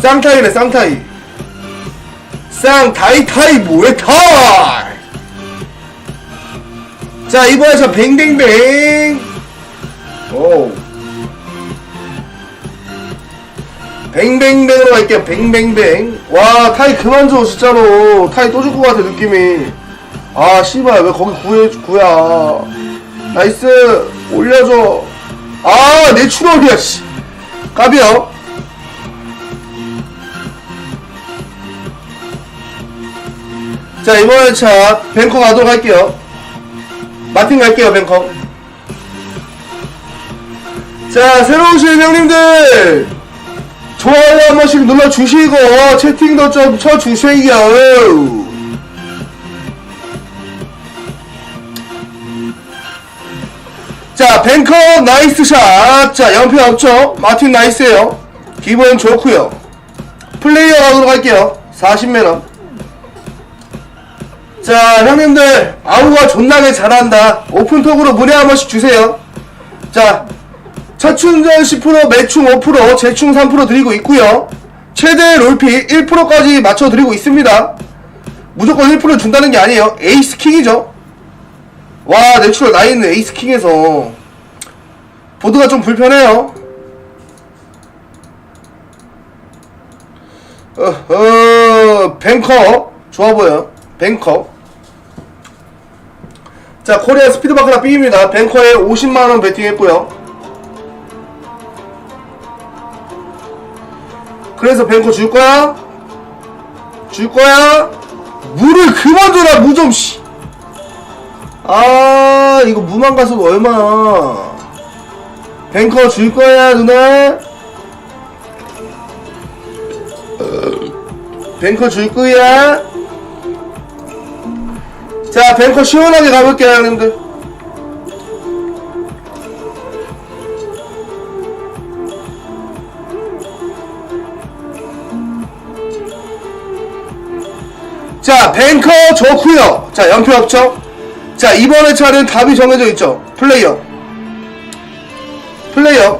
쌍타이네 쌍타이. 쌍타이타이 무에타이. 자 이번에 저 뱅뱅뱅. 오 뱅뱅뱅으로 갈게요 뱅뱅뱅. 와 타이 그만 줘 진짜로. 타이 또 줄 것 같아 느낌이. 아 씨발 왜 거기 구해 구야. 나이스 올려줘. 아 내추럴이야 씨. 까비요 자 이번에 차 뱅커 가도록 할게요. 마틴 갈게요 뱅커. 자 새로운 신 형님들! 좋아요 한 번씩 눌러주시고 채팅도 좀 쳐주세요. 자 뱅커 나이스 샷자 연패 없죠? 마틴 나이스에요. 기분 좋고요. 플레이어 가도록 할게요. 40매너 자 형님들 아우가 존나게 잘한다. 오픈톡으로 문의 한 번씩 주세요. 자 첫충전 10% 매충 5% 재충 3% 드리고 있고요. 최대 롤피 1%까지 맞춰 드리고 있습니다. 무조건 1% 준다는 게 아니에요. 에이스 킹이죠. 와 내추럴 나이는 에이스 킹에서. 보드가 좀 불편해요. 어허 뱅커. 좋아 보여. 뱅커 자 코리아 스피드바크라 B입니다 뱅커에 50만원 베팅했고요 그래서 뱅커 줄 거야? 줄 거야? 물을 그만 줘라 무 좀 씨. 아 이거 무만 가서도 얼마야 뱅커 줄 거야 누나? 뱅커 줄 거야? 자 뱅커 시원하게 가볼게요 형님들. 자 뱅커 좋구요. 자 연표 없죠? 자 이번에 차는 답이 정해져 있죠? 플레이어. 플레이어